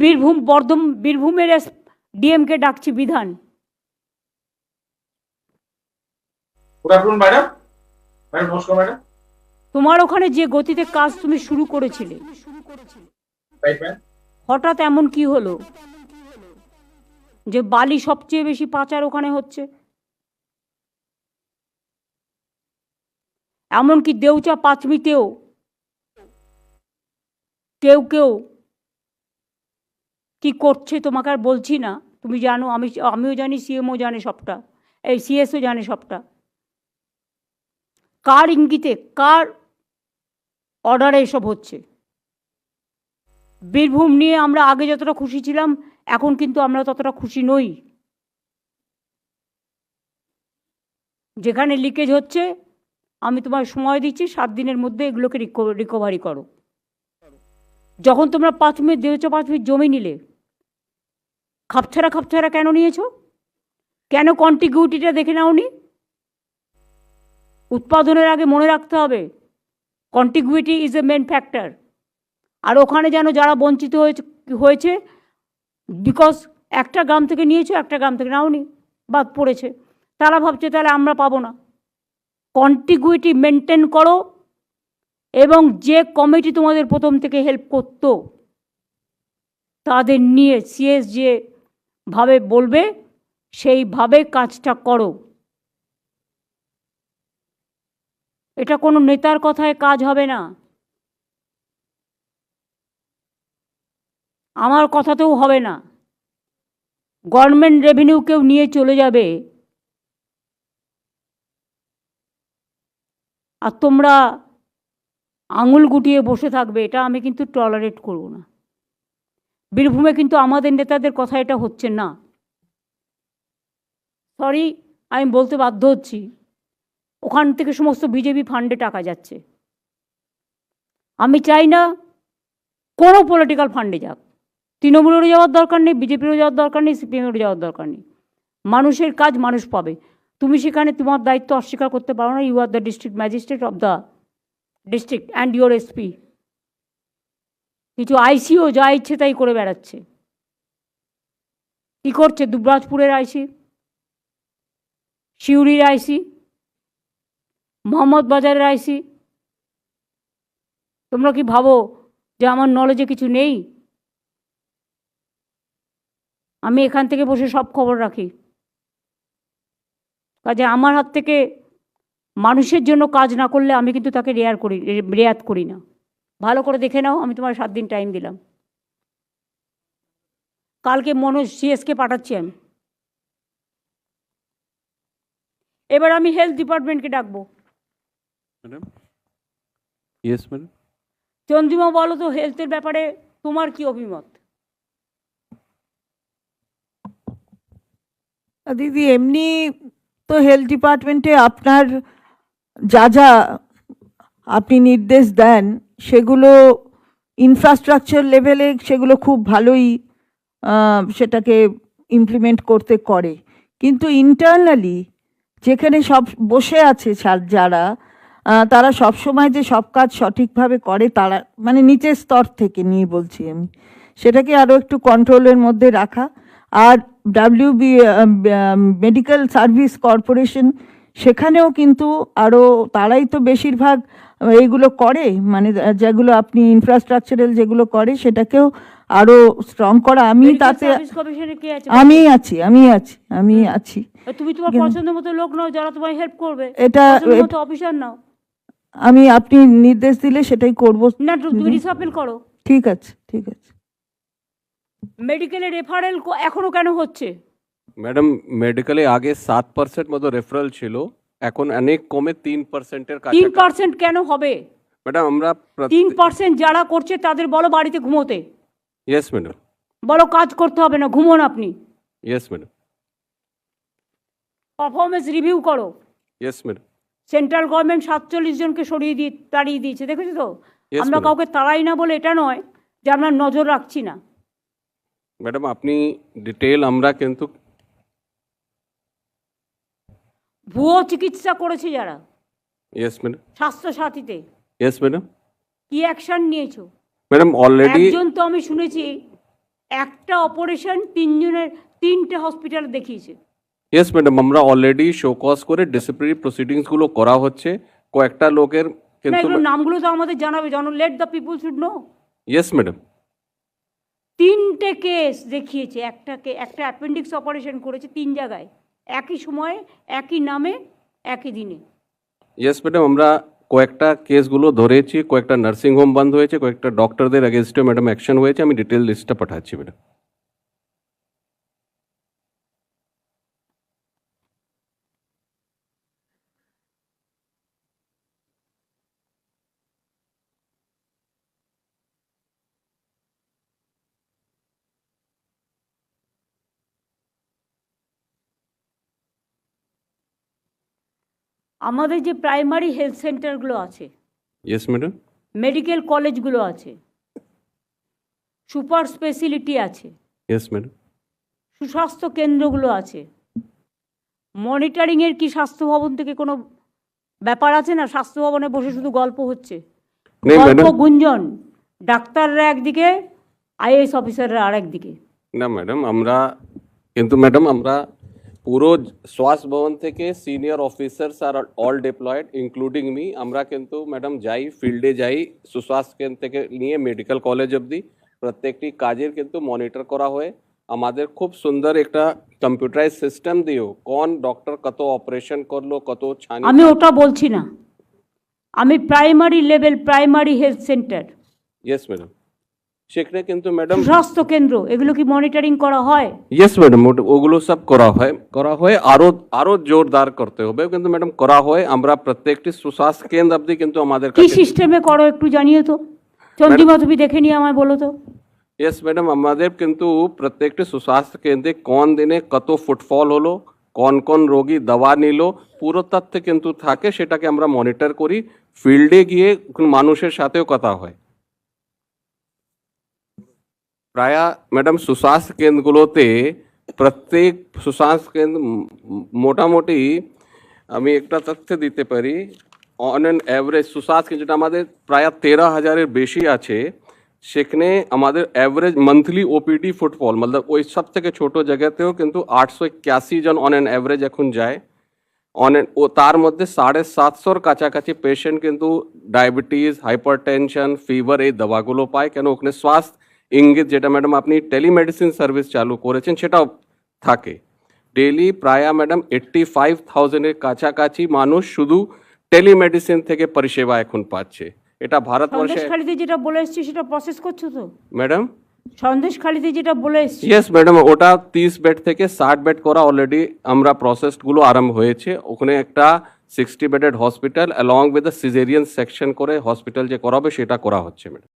বীরভূম বর্ধম বীরভূমের ডিএমকে ডাকছি বিধান। তোমার ওখানে যে গতিতে কাজ তুমি শুরু করেছিলে। হঠাৎ এমন কি হলো? যে বালি সবচেয়ে বেশি পাচার ওখানে হচ্ছে? এমনকি দেউচা পাঁচমিতেও কেউ কেউ কি করছে তোমাকে আর বলছি না। তুমি জানো, আমি, আমিও জানি, সিএমও জানে সবটা। এই সিএসও জানে সবটা। কার ইঙ্গিতে, কার অর্ডারে এসব হচ্ছে? বীরভূম নিয়ে আমরা আগে যতটা খুশি ছিলাম, এখন কিন্তু আমরা ততটা খুশি নই। যেখানে লিকেজ হচ্ছে, আমি তোমার সময় দিচ্ছি, সাত দিনের মধ্যে এগুলোকে রিকভারি করো। যখন তোমরা পাঁচ মিনিট, দেড় পাঁচ জমি নিলে খাপছাড়া খাপছাড়া কেন নিয়েছো? কেন কন্টিগুইটিটা দেখে নাওনি? উৎপাদনের আগে মনে রাখতে হবে contiguity is a main factor আর ওখানে যেন যারা বঞ্চিত হয়েছে হয়েছে বিকজ একটা গ্রাম থেকে নিয়েছো, একটা গ্রাম থেকে নাওনি, বাদ পড়েছে। তারা ভাবছে, তাহলে আমরা পাবো না। কন্টিগুইটি মেনটেন করো, এবং যে কমিটি তোমাদের প্রথম থেকে হেল্প করতো, তাদের নিয়ে সিএস যে ভাবে বলবে সেইভাবে কাজটা করো। এটা কোনো নেতার কথায় কাজ হবে না। আমার কথাতেও হবে না। গভর্নমেন্ট রেভিনিউ কেউ নিয়ে চলে যাবে। আর তোমরা আঙুল গুটিয়ে বসে থাকবে, এটা আমি কিন্তু টলারেট করব না। বীরভূমে কিন্তু আমাদের নেতাদের কথা এটা হচ্ছে না। সরি আমি বলতে বাধ্য হচ্ছি। ওখান থেকে সমস্ত বিজেপি ফান্ডে টাকা যাচ্ছে। আমি চাই না কোনো পলিটিক্যাল ফান্ডে যাক। তৃণমূলেরও যাওয়ার দরকার নেই, বিজেপিরও যাওয়ার দরকার নেই সিপিএমেরও যাওয়ার দরকার নেই। মানুষের কাজ মানুষ পাবে। তুমি সেখানে তোমার দায়িত্ব অস্বীকার করতে পারো না। You are the district magistrate of the district and your SP কিছু আইসিও যা ইচ্ছে তাই করে বেড়াচ্ছে। কী করছে দুবরাজপুরের আইসি? সিউড়ির আইসি? মোহাম্মদ বাজারের আইসি? তোমরা কি ভাবো যে আমার নলেজে কিছু নেই? আমি এখান থেকে বসে সব খবর রাখি। কাজে আমার হাত থেকে মানুষের জন্য কাজ না করলে আমি কিন্তু তাকে রেয়ার করি রেয়াত করি না। ভালো করে দেখে নাও আমি তোমার সাত দিন টাইম দিলাম। কালকে মনোজ সিএসকে পাঠাচ্ছি আমি। এবার আমি হেলথ ডিপার্টমেন্টকে ডাকবো। ম্যাডাম ইয়েস ম্যাডাম চন্দ্রিমা বলো তো হেলথের ব্যাপারে তোমার কি অভিমত? দিদি এমনি তো হেলথ ডিপার্টমেন্টে আপনার যা যা আপনি নির্দেশ দেন, সেগুলো ইনফ্রাস্ট্রাকচার লেভেলে সেগুলো খুব ভালোই সেটাকে ইমপ্লিমেন্ট করতে করে। কিন্তু ইন্টারনালি যেখানে সব বসে আছে যারা তারা সব সময় যে সব কাজ সঠিকভাবে করে তারা মানে নিচের স্তর থেকে নিয়ে বলছি আমি, সেটাকে আরও একটু কন্ট্রোলের মধ্যে রাখা। আর ডাব্লিউবি মেডিকেল সার্ভিস কর্পোরেশন সেখানেও কিন্তু আরও তারাই তো বেশিরভাগ এইগুলো করে মানে যেগুলো আপনি ইনফ্রাস্ট্রাকচারাল যেগুলো করে সেটাকেও আরও স্ট্রং করা। আমি তাতে আমি আছি আমি আছি আমি আছি। তুমি তোমার পছন্দ মতো লোক নাও যারা তোমায় হেল্প করবে। এটা অফিসার নাও। আমি আপনি নির্দেশ দিলে সেটাই করব। না তুমি। রিসাপেল করো। ঠিক আছে ঠিক আছে। মেডিকেলে রেফারেল এখনও কেন হচ্ছে? ম্যাডাম মেডিকেলে আগে সাত পার্সেন্ট মতো রেফারেল ছিল এখন অনেক কমে তিন পার্সেন্টের তিন পার্সেন্ট কেন হবে? ম্যাডাম আমরা তিন পার্সেন্ট যারা করছে তাদের বলো বাড়িতে ঘুমোতে। ইয়েস ম্যাডাম বলো কাজ করতে হবে না ঘুমোন আপনি। ইয়েস ম্যাডাম পারফরমেন্স রিভিউ করো। ইয়েস ম্যাডাম সেন্ট্রাল গভর্নমেন্ট সাতচল্লিশ জনকে সরিয়ে দিয়ে তাড়িয়ে দিয়েছে দেখেছ তো? আমরা কাউকে তাড়াই না বলে এটা নয় যে আমরা নজর রাখছি না। ম্যাডাম আপনি ডিটেল আমরা কিন্তু ভুয়ো চিকিৎসা করেছে যারা। ইয়েস ম্যাডাম স্বাস্থ্য সাথীতে ইয়েস ম্যাডাম কি অ্যাকশন নিয়েছো? ম্যাডাম অলরেডি একজন তো আমি শুনেছি একটা অপারেশন তিনজনের তিনটে হসপিটাল দেখিয়েছে। ইয়েস ম্যাডাম আমরা অলরেডি শো কজ করে ডিসিপ্লিনারি প্রসিডিংসগুলো করা হচ্ছে। কয়েকটা লোকের কিন্তু নামগুলো তো আমাদের জানাবে জানো let the people should know yes madam তিনটে কেস দেখিয়েছে একটাকে একটা অ্যাপেন্ডিক্স অপারেশন করেছে তিন জায়গায়। একই সময়ে, একই নামে, একই দিনে। ইয়েস ম্যাডাম আমরা কয়েকটা কেসগুলো ধরেছি, কয়েকটা নার্সিং হোম বন্ধ হয়েছে, কয়েকটা ডক্টরদের অ্যাগেনস্টে ম্যাডাম অ্যাকশন হয়েছে, আমি ডিটেল লিস্টটা পাঠাচ্ছি ম্যাডাম আমাদের যে প্রাইমারি হেলথ সেন্টারগুলো আছে ইয়েস ম্যাডাম মেডিকেল কলেজগুলো আছে সুপার স্পেশালিটি আছে ইয়েস ম্যাডাম সুস্বাস্থ্য কেন্দ্রগুলো আছে মনিটরিংয়ের কি স্বাস্থ্য ভবন থেকে কোনো ব্যাপার আছে না? স্বাস্থ্য ভবনে বসে শুধু গল্প হচ্ছে। গল্প গুঞ্জন। ডাক্তাররা একদিকে আইএএস অফিসাররা আর একদিকে না ম্যাডাম আমরা কিন্তু ম্যাডাম আমরা পুরো স্বাস্থ্য ভবন থেকে সিনিয়র অফিসার্স আর অল ডিপ্লয়েড ইনক্লুডিং মি আমরা কিন্তু ম্যাডাম যাই ফিল্ডে যাই সুস্বাস্থ্য কেন্দ্র থেকে নিয়ে মেডিকেল কলেজ অবধি প্রত্যেকটি কাজের কিন্তু মনিটর করা হয়। আমাদের খুব সুন্দর একটা কম্পিউটারাইজ সিস্টেম দিও। কোন ডক্টর কত অপারেশন করল কত ছানি আমি ওটা বলছি না। আমি primary level primary health centre yes madam সেখানে কিন্তু ম্যাডাম স্বাস্থ্য কেন্দ্র এগুলো কি মনিটরিং করা হয়? ইয়েস ম্যাডাম ওগুলো সব করা হয়। করা হয় আরও আরও জোরদার করতে হবে। কিন্তু ম্যাডাম করা হয় আমরা প্রত্যেকটি সুস্বাস্থ্য কেন্দ্র অবধি কিন্তু আমাদের কি সিস্টেমে করো একটু জানিয়ে তো। চন্দ্রিমা তুমি দেখে নিয়ে আমায় বলো তো। ইয়েস ম্যাডাম আমাদের কিন্তু প্রত্যেকটি সুস্বাস্থ্য কেন্দ্রে কোন দিনে কত ফুটফল হলো কোন কোন রোগী দাওয়া নিল পুরো তথ্য কিন্তু থাকে সেটাকে আমরা মনিটর করি। ফিল্ডে গিয়ে মানুষের সাথেও কথা হয়। প্রায় ম্যাডাম সুস্বাস্থ্য কেন্দ্রগুলোতে প্রত্যেক সুস্বাস্থ্য কেন্দ্র মোটামুটি আমি একটা তথ্য দিতে পারি অন অ্যান অ্যাভারেজ সুস্বাস্থ্য কেন্দ্র যেটা আমাদের প্রায় তেরো হাজারের বেশি আছে সেখানে আমাদের অ্যাভারেজ মান্থলি ওপিডি ফুটফল মতলব ওই সব থেকে ছোটো জায়গাতেও কিন্তু আটশো একাশি জন অন অ্যান অ্যাভারেজ এখন যায় অন ও তার মধ্যে সাড়ে সাতশোর কাছাকাছি পেশেন্ট কিন্তু ডায়াবেটিস হাইপার টেনশন ফিভার এই দাবাগুলো পায় কেন ওখানে স্বাস্থ্য ইঙ্গিত যেটা ম্যাডাম আপনি টেলিমেডিসিন সার্ভিস চালু করেছেন সেটাও থাকে। ডেলি প্রায় ম্যাডাম এইট্টি ফাইভ থাউজেন্ডের কাছাকাছি মানুষ শুধু টেলিমেডিসিন থেকে পরিষেবা এখন পাচ্ছে। এটা ভারতবর্ষে সন্দেশখালিতে যেটা বলে এসছি সেটা প্রসেস করছ তো? ম্যাডাম? সন্দেশখালিতে যেটা বলে এসছি। ইয়েস ম্যাডাম ওটা তিরিশ বেড থেকে ষাট বেড করা অলরেডি আমরা প্রসেসগুলো আরম্ভ হয়েছে। ওখানে একটা sixty bedded hospital along with the caesarean section করে হসপিটাল যে করাবে সেটা করা হচ্ছে ম্যাডাম।